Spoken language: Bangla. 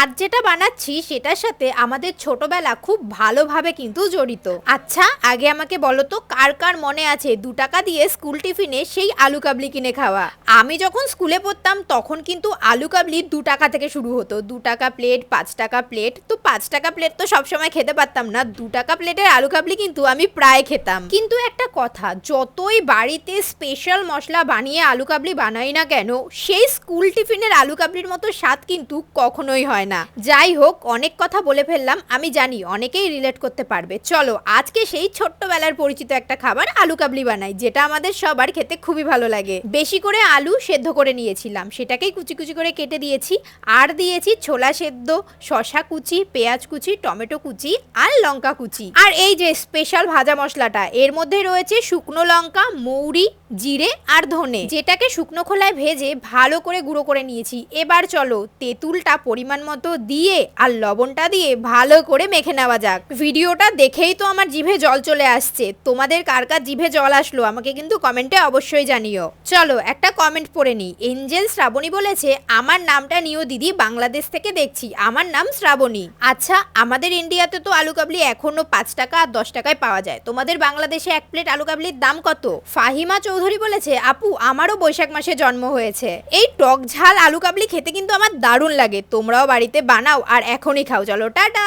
আজ যেটা বানাচ্ছি সেটার সাথে আমাদের ছোটবেলা খুব ভালোভাবে কিন্তু জড়িত। আচ্ছা আগে আমাকে বলো তো, কার কার মনে আছে দু টাকা দিয়ে স্কুল টিফিনে সেই আলু কাবলি কিনে খাওয়া? আমি যখন স্কুলে পড়তাম, তখন কিন্তু আলু কাবলি দু টাকা থেকে শুরু হতো। দু টাকা প্লেট, পাঁচ টাকা প্লেট, তো পাঁচ টাকা প্লেট তো সবসময় খেতে পারতাম না। দু টাকা প্লেটের আলু কাবলি কিন্তু আমি প্রায় খেতাম। কিন্তু একটা কথা, যতই বাড়িতে স্পেশাল মশলা বানিয়ে আলু কাবলি বানাই না কেন, সেই স্কুল টিফিনের আলু কাবলির মতো স্বাদ কিন্তু কখনোই হয় না। যাই হোক, অনেক কথা বলে ফেললাম, আমি জানি অনেকেই রিলেট করতে পারবে। চলো, আজকে সেই ছোট্টবেলার পরিচিত একটা খাবার আলু কাবলি বানাই, যেটা আমাদের সবার খেতে খুবই ভালো লাগে। বেশি করে আলু সেদ্ধ করে নিয়েছিলাম, সেটাকেই কুচি কুচি করে কেটে দিয়েছি। আর দিয়েছি ছোলা সেদ্ধ শশা কুচি, পেঁয়াজ কুচি, টমেটো কুচি আর লঙ্কা কুচি। আর এই যে স্পেশাল ভাজা মশলাটা, এর মধ্যে রয়েছে শুকনো লঙ্কা, মৌরি জিরে আর ধনে। যেটাকে শুকনো খোলায় ভেজে ভালো করে গুঁড়ো করে নিয়েছি। এবার চলো তেঁতুলটা পরিমাণ মতো দিয়ে আর লবণটা দিয়ে ভালো করে মেখে নেওয়া যাক। ভিডিওটা দেখেই তো আমার জিভে জল চলে আসছে। তোমাদের কার কার জিভে জল আসলো আমাকে কিন্তু কমেন্টে অবশ্যই জানিও। চলো একটা কমেন্ট পড়ে নিই। এঞ্জেল শ্রাবণী বলেছে, আমার নামটা নিও দিদি, বাংলাদেশ থেকে দেখছি। আমার নাম শ্রাবণী। আচ্ছা আমাদের ইন্ডিয়াতে তো আলু কাবলি এখনও পাঁচ টাকা আর দশ টাকায় পাওয়া যায়। তোমাদের বাংলাদেশে এক প্লেট আলু কাবলির দাম কত? ফাহিমা চৌধুরী বলেছে, আপু, আমারও বৈশাখ মাসে জন্ম হয়েছে। এই টক ঝাল, আলু কাবলি খেতে কিন্তু আমার দারুণ লাগে। তোমরাও বাড়িতে বানাও আর এখনই খাও। চলো, টাটা।